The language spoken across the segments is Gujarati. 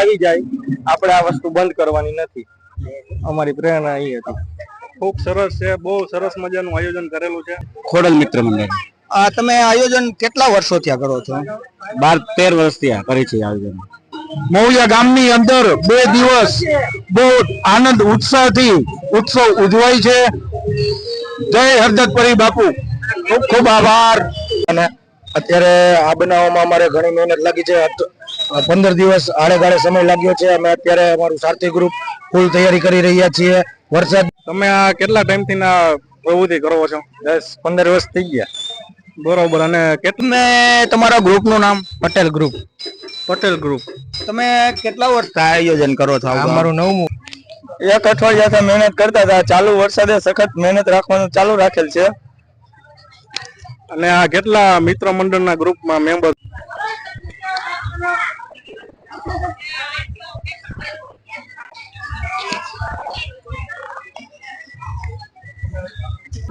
આવી જાય આપણે આ વસ્તુ બંધ કરવાની નથી. અમારી પ્રેરણા એ હતી. ખૂબ સરસ છે બહુ સરસ મજાનું આયોજન કરેલું છે. ખોડલ મિત્ર મંડળ. આ તમે આયોજન કેટલા વર્ષો આ કરો છો? બાર તેર વર્ષ આ કરે છે આયોજન. મૌયા ગામની અંદર બે દિવસ બહુ આનંદ ઉત્સાહથી ઉત્સવ ઉજવાય છે. જય હરદતપરી બાપુ. ખૂબ ખૂબ આભાર. અને અત્યારે આ બનાવવામાં અમારે ઘણી મહેનત લાગી છે. પંદર દિવસ આડેગાળે સમય લાગ્યો છે. અમે અત્યારે અમારું સારથી ગ્રુપ ફૂલ તૈયારી કરી રહ્યા છીએ. વરસાદ તમે આ કેટલા ટાઈમથી ના પ્રવૃત્તિ કરો છો? દસ પંદર વર્ષ થઈ ગયા. બરોબર. અને કેટલા તમે તમારા ગ્રુપનું નામ? પટેલ ગ્રુપ પટેલ ગ્રુપ તમે કેટલા વર્ષ આયોજન કરો છો અમારું નવમું. એક અઠવાડિયાથી મહેનત કરતા હતા. ચાલુ વરસાદે સખત મહેનત રાખવાનું ચાલુ રાખેલ છે. અને આ કેટલા મિત્ર મંડળના ગ્રુપમાં મેમ્બર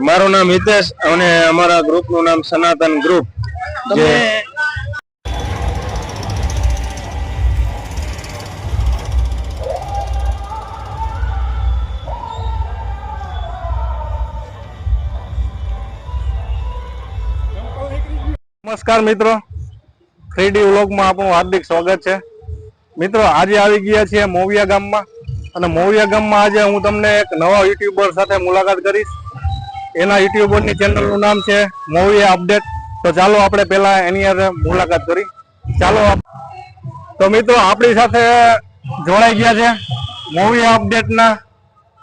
મારું નામ હિતેશ અને અમારા ગ્રુપનું નામ સનાતન ગ્રુપ. જે નમસ્કાર મિત્રો. થ્રી ડી વ્લોગમાં આપણું હાર્દિક સ્વાગત છે. મિત્રો, આજે આવી ગયા છીએ મોવિયા ગામમાં. અને મોવિયા ગામમાં આજે હું તમને એક નવા યુટ્યુબર સાથે મુલાકાત કરીશ. એના યુટ્યુબરની ચેનલનું નામ છે મોવિયા અપડેટ. તો ચાલો આપણે પહેલા એની સાથે મુલાકાત કરી. ચાલો તો મિત્રો, આપણી સાથે જોડાઈ ગયા છે મોવિયા અપડેટના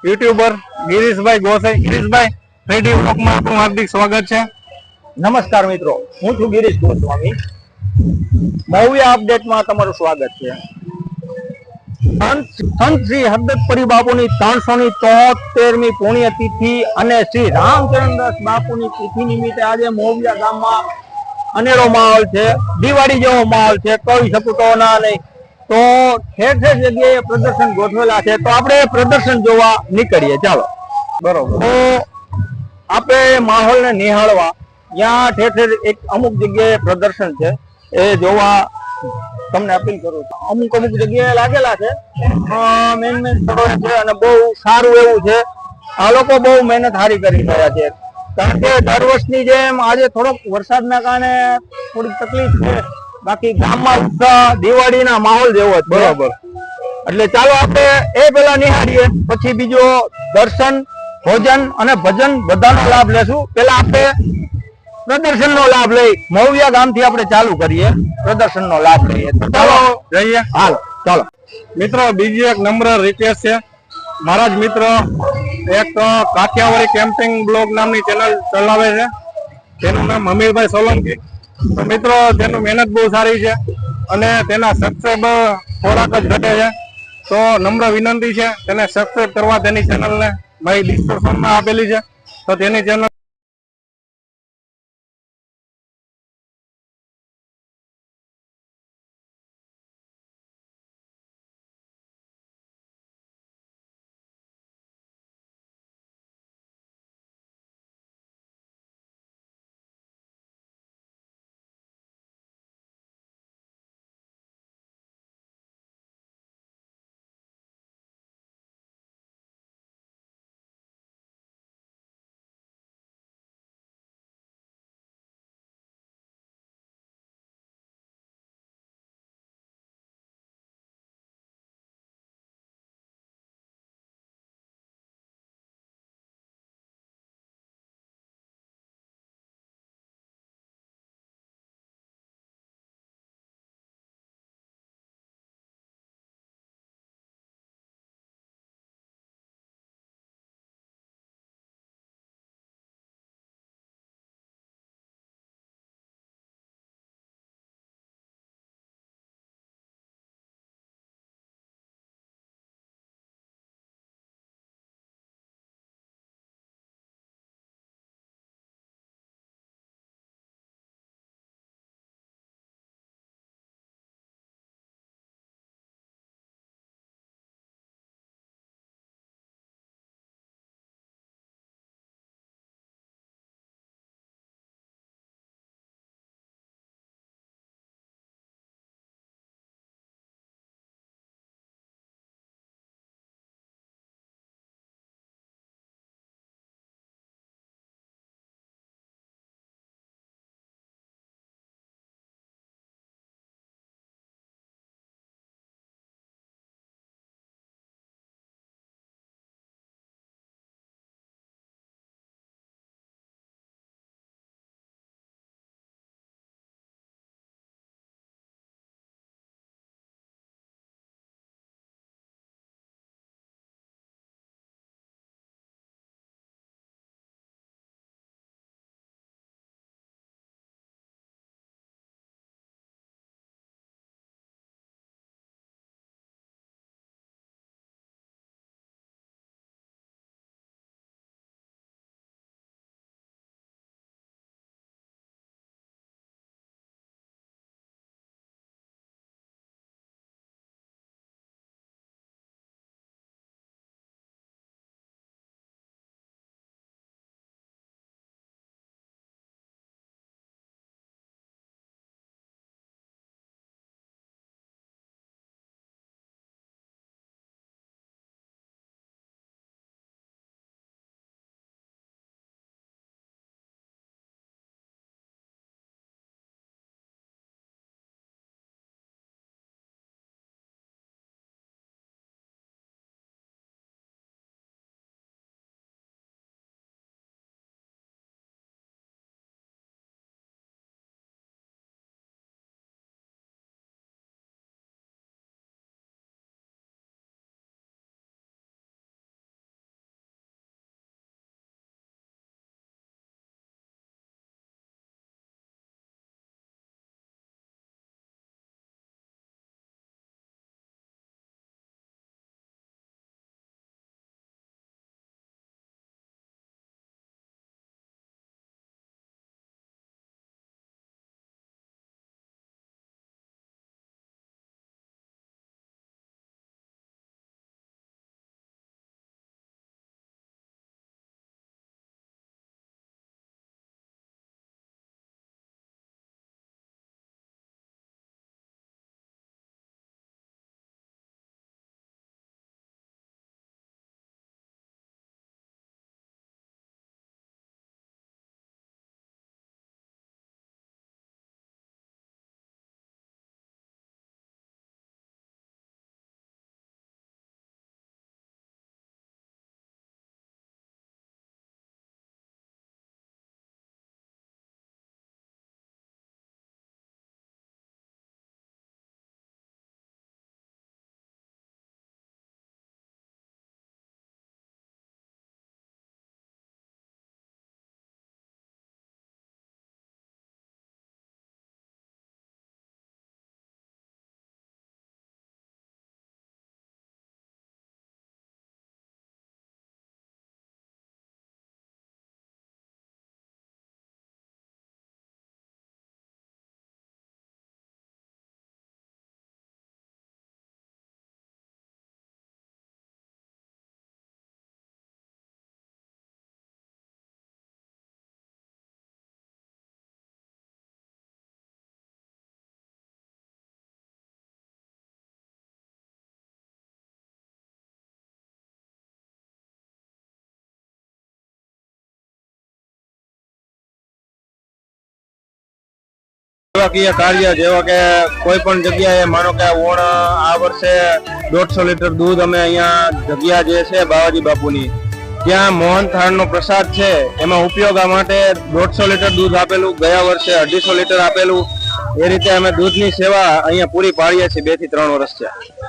યુટ્યુબર ગિરીશભાઈ ગોસાઈ. ગિરીશભાઈ થ્રી બ્લોકમાં આપનું હાર્દિક સ્વાગત છે. નમસ્કાર મિત્રો, હું છું ગિરીશ ગોસ્વામી. મૌયા અપડેટમાં તમારું સ્વાગત છે. સંત સંત શ્રી હરદતપરી બાપુની ત્રણસો ની તોતેરમી પુણ્યતિથિ અને શ્રી રામચરણદાસ બાપુની તિથિ નિમિત્તે આજે મોવિયા ગામમાં અનેરો માહોલ છે દિવાળી જેવો માહોલ છે કહી શકું તો ના નહીં. તો ઠેર ઠેર જગ્યાએ પ્રદર્શન ગોઠવેલા છે તો આપણે પ્રદર્શન જોવા નીકળીએ. ચાલો. બરોબર. તો આપણે માહોલને નિહાળવા ત્યાં ઠેર ઠેર એક અમુક જગ્યાએ પ્રદર્શન છે એ જોવા તમને અપીલ કરું છું. અમુક અમુક જગ્યાએ લાગેલા છે. મેન મેન સ્થળો છે અને બહુ સારું એવું છે. આ લોકો બહુ મહેનત સારી કરી રહ્યા છે. કારણ કે દર વર્ષની જેમ આજે થોડોક વરસાદના કારણે થોડીક તકલીફ છે. બાકી ગામમાં દિવાળીના માહોલ જેવો જ બરોબર. એટલે ચાલો આપણે એ પેલા નિહાળીએ પછી બીજો દર્શન ભોજન અને ભજન બધાનો લાભ લેશું. પેલા આપણે પ્રદર્શન નો લાભ લઈ મૌવિયા ગામથી આપણે ચાલુ કરીએ. પ્રદર્શન નો લાભ લઈએ. ચાલો જઈએ. હાલ ચાલો. મિત્રો બીજી એક નમ્ર રિક્વેસ્ટ છે. મારા જ મિત્ર એક કાઠિયાવાડી કેમ્પિંગ બ્લોગ નામની ચેનલ ચલાવે છે. તેનું નામ હમીરભાઈ સોલંકી. તો મિત્રો તેનું મહેનત બહુ સારી છે અને તેના સબસ્ક્રાઈબર થોડાક જ ઘટે છે. તો નમ્ર વિનંતી છે તેને સબસ્ક્રાઈબ કરવા તેની ચેનલને મારી ડિસ્ક્રિપ્શનમાં આપેલી છે. તો તેની ચેનલ સેવાકીય કાર્ય, જેવા કે કોઈ પણ જગ્યાએ માનો કે ઓણ, આ વર્ષે દોઢસો લીટર દૂધ અમે અહીંયા જગ્યા જે છે બાવાજી બાપુની, ત્યાં મોહન થાળનો પ્રસાદ છે. એમાં ઉપયોગ આ માટે દોઢસો લીટર દૂધ આપેલું, ગયા વર્ષે અઢીસો લીટર આપેલું. એ રીતે અમે દૂધની સેવા અહીંયા પૂરી પાડીએ છીએ બેથી ત્રણ વર્ષ છે.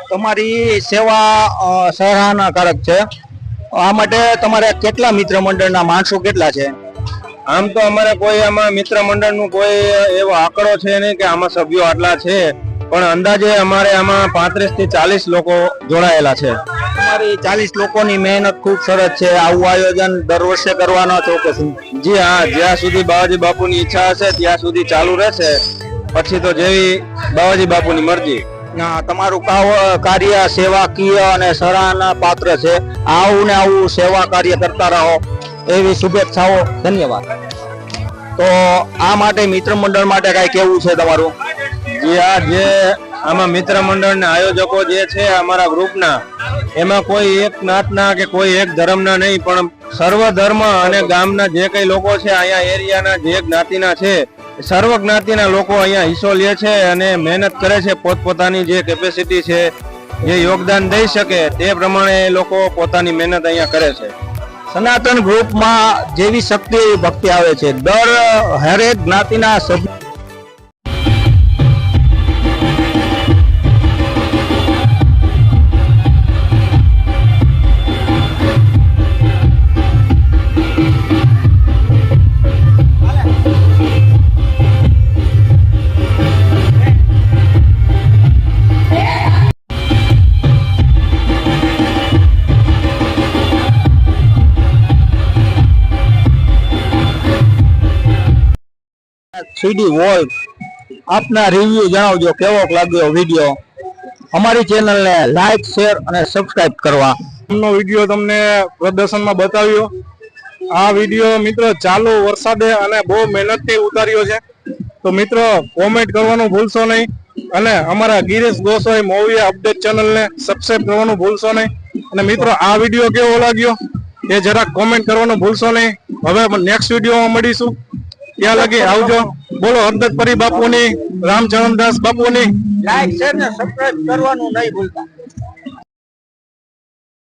તમારી સેવા સરાહનાકારક છે. આ માટે તમારે કેટલા મિત્ર મંડળના માણસો કેટલા છે? આમ તો અમારે કોઈ આમાં મિત્ર મંડળનું કોઈ એવો આંકડો છે નહીં કે આમાં સભ્યો આટલા છે. પણ અંદાજે અમારે આમાં પાંત્રીસથી ચાલીસ લોકો જોડાયેલા છે. તમારી ચાલીસ લોકોની મહેનત ખૂબ સરસ છે. આવું આયોજન દર વર્ષે કરવાનો છો જી હા જ્યાં સુધી બાવાજી બાપુની ઈચ્છા હશે ત્યાં સુધી ચાલુ રહેશે. પછી તો જેવી બાવાજી બાપુની મરજી. ના, તમારું કાવ- કાર્ય સેવાકીય અને સરાહના પાત્ર છે. આવું ને આવું સેવા કાર્ય કરતા રહો. એવી શુભેચ્છાઓ, ધન્યવાદ. તો આ માટે મિત્ર મંડળ માટે કઈ કેવું છે તમારું? જે, આ જે આમાં મિત્ર મંડળના આયોજકો જે છે, અમારા ગ્રુપના, એમાં કોઈ એક જ્ઞાતના કે કોઈ એક ધર્મના નહીં, પણ સર્વ ધર્મ અને ગામના જે કઈ લોકો છે, અહીંયા એરિયાના જે જ્ઞાતિના છે, સર્વ જ્ઞાતિના લોકો અહીંયા હિસ્સો લે છે અને મહેનત કરે છે, પોતપોતાની જે કેપેસિટી છે, જે યોગદાન દઈ શકે, તે પ્રમાણે એ લોકો પોતાની મહેનત અહીંયા કરે છે. સનાતન ગ્રુપમાં જેવી શક્તિ ભક્તિ આવે છે. દર હરેક જ્ઞાતિના સભ્ય થ્રીડી હોય, આપના રિવ્યુ જણાવજો કેવો લાગ્યો વીડિયો અમારી ચેનલને લાઈક શેર અને સબસ્ક્રાઇબ કરવા. નો વીડિયો તમને પ્રદર્શનમાં બતાવ્યો. આ વીડિયો મિત્રો ચાલુ વરસાદે અને બહુ મહેનતથી ઉતાર્યો છે. તો મિત્રો કોમેન્ટ કરવાનું ભૂલશો નહીં. અને અમારા ગિરીશ ગોસાઈ મોવિયા અપડેટ ચેનલને સબસ્ક્રાઇબ કરવાનું ભૂલશો નહીં. અને મિત્રો, આ વીડિયો કેવો લાગ્યો? એ જરાક કોમેન્ટ કરવાનું ભૂલશો નહીં. હવે નેક્સ્ટ વિડીયોમાં મળીશું. ત્યાં લગી આવજો. બોલો હરદત પરી બાપુની રામચરણદાસ બાપુની. લાઈક શેર ને સબસ્ક્રાઇબ કરવાનું નહીં ભૂલતા.